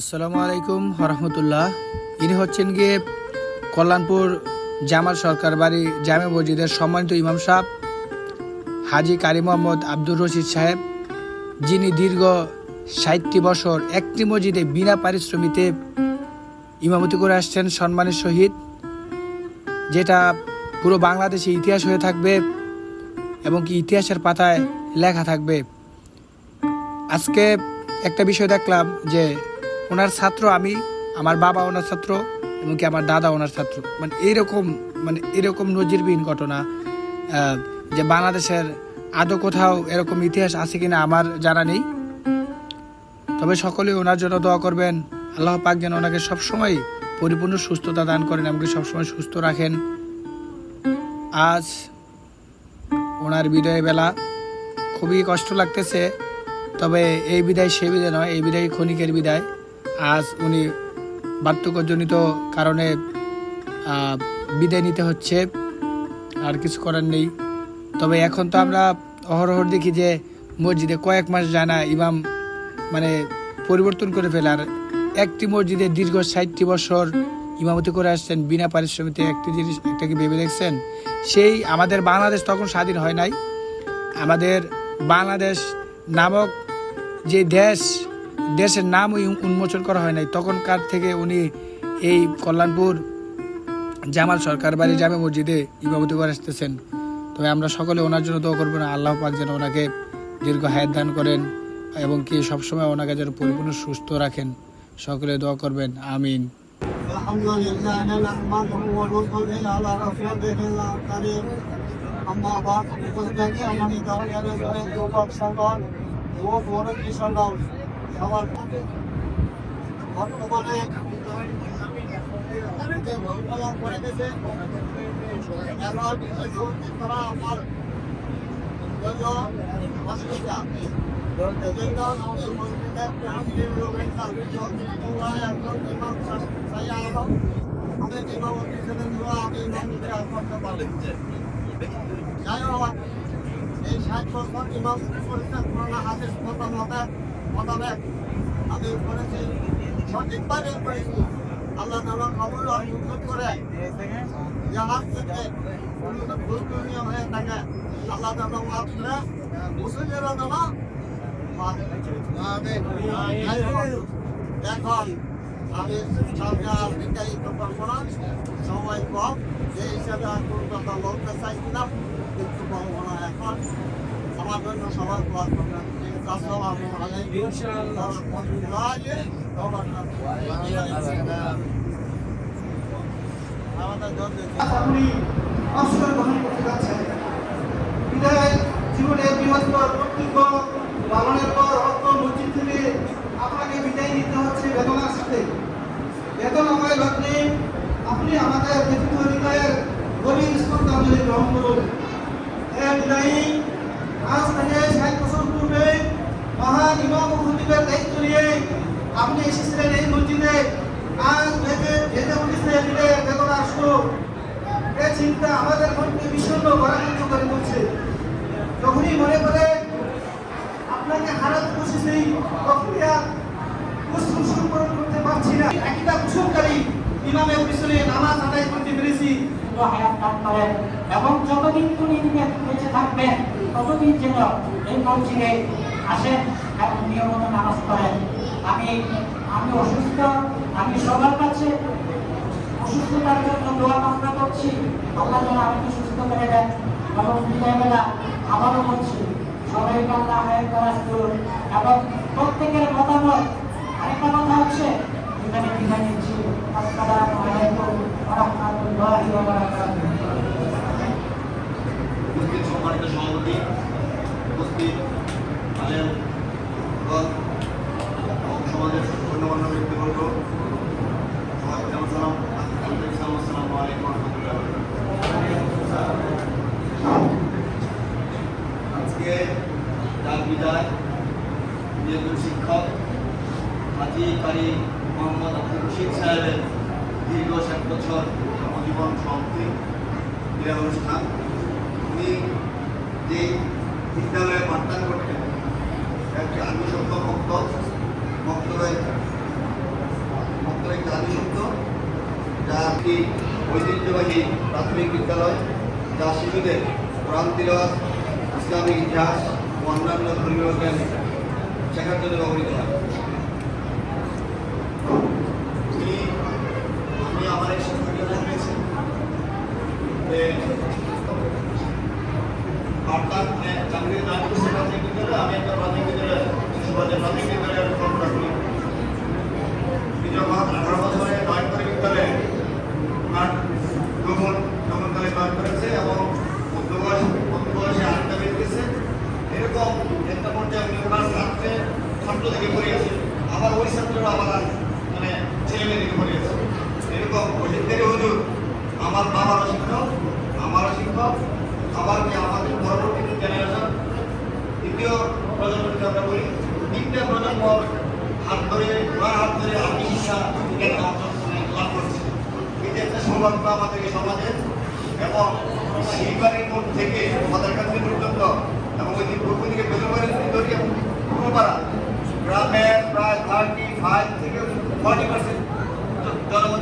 আসসালামু আলাইকুম রহমতুল্লাহ ইনি হচ্ছেন গিয়ে কল্যাণপুর জামাল সরকার বাড়ি জামে মসজিদের সম্মানিত ইমাম সাহেব, হাজি কারি মোহাম্মদ আব্দুর রশিদ সাহেব, যিনি দীর্ঘ ষাটটি বছর একটি মসজিদে বিনা পারিশ্রমিতে ইমামতি করে আসছেন সম্মানের সহিত, যেটা পুরো বাংলাদেশে ইতিহাস হয়ে থাকবে এবং কি ইতিহাসের পাতায় লেখা থাকবে। আজকে একটা বিষয় দেখলাম যে ওনার ছাত্র আমি, আমার বাবা ওনার ছাত্র, এবং কি আমার দাদা ওনার ছাত্র। মানে এইরকম মানে এরকম নজিরবিহীন ঘটনা যে বাংলাদেশের আদৌ কোথাও এরকম ইতিহাস আছে কিনা আমার জানা নেই। তবে সকলে ওনার জন্য দোয়া করবেন। আল্লাহ পাক যেন ওনাকে সবসময় পরিপূর্ণ সুস্থতা দান করেন এমনকি সবসময় সুস্থ রাখেন। আজ ওনার বিদায় বেলা খুবই কষ্ট লাগতেছে, তবে এই বিদায় সে বিদায় নয়, এই বিদায় ক্ষণিকের বিদায়। আজ উনি বার্ধক্যজনিত কারণে বিদায় নিতে হচ্ছে, আর কিছু করার নেই। তবে এখন তো আমরা অহরহর দেখি যে মসজিদে কয়েক মাস যায় না ইমাম মানে পরিবর্তন করে ফেলে, আর একটি মসজিদে দীর্ঘ ষাটটি বছর ইমামতি করে আসছেন, বিনা পারিশ্রমিকে একটি জিনিস একটাকে ভেবে দেখছেন? সেই আমাদের বাংলাদেশ তখন স্বাধীন হয় নাই। আমাদের বাংলাদেশ নামক যে দেশ দেশের নাম উন্মোচন করা হয় নাই তখনকার থেকে উনি এই কল্যাণপুর জামাল সরকার বাড়ি জামে মসজিদে ইমামতি করে আসতেছেন তবে আমরা সকলে ওনার জন্য দোয়া করবো না আল্লাহ পাক যেন ওনাকে দীর্ঘ হায়াত দান করেন এবং কি সবসময় ওনাকে যেন পরিপূর্ণ সুস্থ রাখেন সকলে দোয়া করবেন আমিন الحمد لله نحمده ونصلي على رسوله الكريم أما بعد প্রত্যেকে আমি দাঁড়িয়ে রয়েছে যুবক সকল ও বড় সকল সবার বর্তমানে ভূমিকম্প করে গেছে এখন তারা আমার অসুবিধা এজন্য আমাদের কাছে আমাদের ইমামতি ছিলেন আমি ইমামতি আর করতে পারি যাই হোক এই ষাট বছর ইমামতি করেছেন পুরোনো হাতের কথা মতে মোতাবেক আমি করেছি, সঠিকভাবে করেছি। আল্লাহ তালা খবর অর্জন করে জাহাজ থেকে কোনো নিয়ম হয়ে থাকে। আল্লাহ তালা মাফ করে, মুসলিমেরা তালা এখন আমি সরকার বিজ্ঞানিত কল্পনা সময় কম, যে হিসাবে আর কোনো কথা বলতে চাইছিলাম কিন্তু বলব না এখন। আমার জন্য সবার দোয়া করবেন। আসসালামু আপনি অবসর গ্রহণ করতে যাচ্ছেন বিদায় জীবনে বৃহত্তর কর্তৃত্ব পালনের পর অর্থ মসজিদ থেকে আপনাকে বিদায় নিতে হচ্ছে বেদনার সাথে বেদনাময় লগ্নে আপনি আমাদের ব্যক্তিত্ব হৃদয়ের গভীর শ্রদ্ধাঞ্জলি গ্রহণ করুন হে বিদায়ী আজ থেকে ষাট বছর পূর্বে মহান ইমাম ও খতিবের দায়িত্ব নিয়ে আপনি এসেছিলেন এই মসজিদে। আজ দিলে বেদনার সুখ এ চিন্তা আমাদের মনকে বিষণ্ণ ভরান্বিত করে তুলছে যখনই মনে করে আপনাকে হারাতে বসেছি, তখনই আর কুসুম পূরণ করতে পারছি না। একটা কুসুমকারী ইমামের পিছনে নামাজ আদায় করতে পেরেছি। করেন এবং যতদিন তিনি বেঁচে থাকবেন ততদিন যেন এই মসজিদে আসেন এবং নিয়মিত নামাজ পড়েন। আমি আমি অসুস্থ, আমি সবার কাছে অসুস্থতার জন্য দোয়া কামনা করছি। আল্লাহ যেন আমাকে সুস্থ করে দেন এবং বিদায়বেলা আবারও বলছি সবাইকে আল্লাহ হায়াত করার করুন এবং প্রত্যেকের মতামত, আরেকটা কথা হচ্ছে, এখানে বিদায় নিচ্ছি। আসসালামু সম্মানিত সভাপতি, উপস্থিত আলেম গণ এবং সমাজের গণ্যমান্য ব্যক্তিবর্গ সবাইকে আমার সালাম আন্তরিক সালাম আসসালামু আলাইকুম রহমতুল্লাহ আজকে তার বিদায় যেহেতু শিক্ষক হাজি কারি মোহাম্মদ আব্দুল রশিদ সাহেবের দীর্ঘ ষাট বছর কর্মজীবন সমাপ্তি ক্রীড়া অনুষ্ঠান উনি যে বিদ্যালয়ে পাঠদান করতেন একটি আনুষঙ্গ ভক্ত ভক্ত একটি আনুষঙ্গ যা একটি ঐতিহ্যবাহী প্রাথমিক বিদ্যালয়, যা শিশুদের কোরআন ইসলামিক ইতিহাস ও অন্যান্য ধর্মীয় জ্ঞান শেখার জন্য ব্যবহৃত হয় আমি আমি আমার এক শিক্ষকের পেয়েছি যে অর্থাৎ চাকরির নাম করছে প্রাথমিক বিদ্যালয়ে আমি একটা প্রাথমিক বিদ্যালয়ে শিশুবাদের প্রাথমিক বিদ্যালয়ের কর্মটা করি। তিনি যখন আঠারো বছরে নয় করে বিদ্যালয়ে ওনার যখন যখনকালে জয়েন করেছে এবং মধ্য বয়স মধ্য বয়সে আরেকটা বের এরকম একটা পর্যায়ে উনি ওনার ছাত্রে থেকে পড়িয়েছে আবার ওই ছাত্ররা আবার মানে ছেলে মেয়ে থেকে পড়িয়েছে এরকম ওষুধের হুজুর, আমার বাবারও শিক্ষক আমারও শিক্ষক আবার কি আমাদের পরবর্তী জেনারেশন দ্বিতীয় আমরা বলি। তিনটা প্রজন্ম হাত ধরে ওনার হাত ধরে আমি শিক্ষা আমাদের সমাজের এবং থেকে আমাদের কাছে পর্যন্ত এবং ওই পূর্ব দিকে বেলুবাড়ি ধরিয়ে পূর্বপাড়া গ্রামের প্রায় থার্টি ফাইভ থেকে ফর্টি পার্সেন্ট জনগণ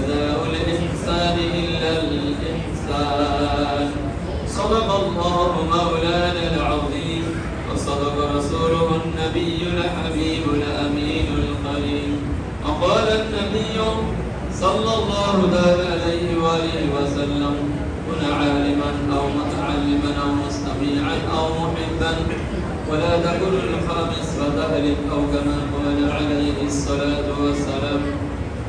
جزاء الإحسان إلا الإحسان. صدق الله مولانا العظيم وصدق رسوله النبي الحبيب الأمين القريب وقال النبي صلى الله عليه وآله وسلم كن عالما أو متعلما أو مستميعا أو محبا ولا تكن الخامس فتهلك أو كما قال عليه الصلاة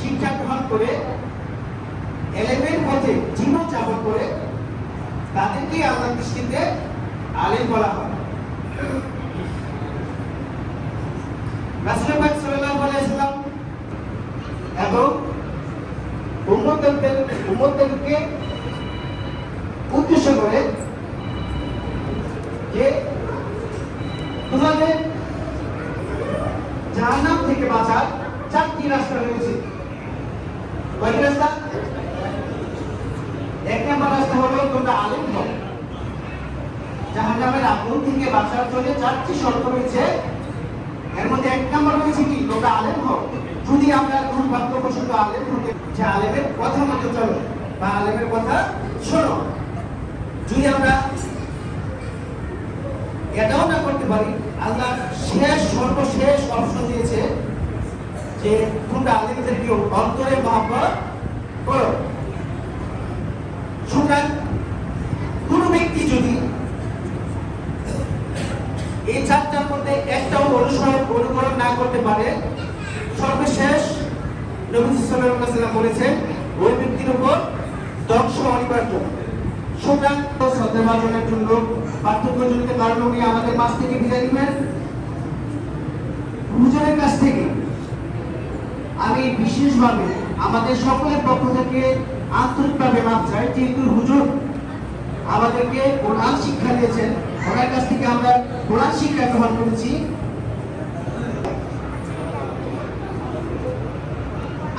শিক্ষা গ্রহণ করে, এলেমের পথে জীবন যাপন করে তাদেরকে আল্লাহ দৃষ্টিতে আলেম বলা হয়। এবং উদ্দেশ্য করে যে তোমাদের জাহান্নাম থেকে বাঁচার চারটি রাস্তা রয়েছে কয়টি রাস্তা এক নম্বর রাস্তা হলো তোমরা আলেম হও জাহান্নামের আগুন থেকে বাঁচার জন্য চারটি শর্ত রয়েছে। এর মধ্যে এক নম্বর রয়েছে কি? তোমরা আলেম হও। যদি আমরা দুর্ভাগ্যবশত আলেম হতে যে আলেমের কথা মতো চলো বা আলেমের কথা শোনো। যদি আমরা এটাও না করতে পারি, আল্লাহ শেষ, সর্বশেষ অপশন দিয়েছে যে তোমরা আলেমদেরকে অন্তরে মহাব্বত করো। সুতরাং কোন ব্যক্তি যদি এই চারটার মধ্যে একটাও অনুসরণ অনুকরণ না করতে পারে। সর্বশেষ নবী বলেছেন, ওই ব্যক্তির উপর ধ্বংস অনিবার্য। সুতরাং শ্রদ্ধা জন্য পার্থক্যজনিত কারণ উনি আমাদের মাছ থেকে বিদায় নেবেন। হুজুরের কাছ থেকে আমি বিশেষভাবে আমাদের সকলের পক্ষ থেকে আন্তরিকভাবে মাপ চাই, যেহেতু হুজুর আমাদেরকে কোরআন শিক্ষা দিয়েছেন। ওনার কাছ থেকে আমরা কোরআন শিক্ষা গ্রহণ করেছি।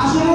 আসলে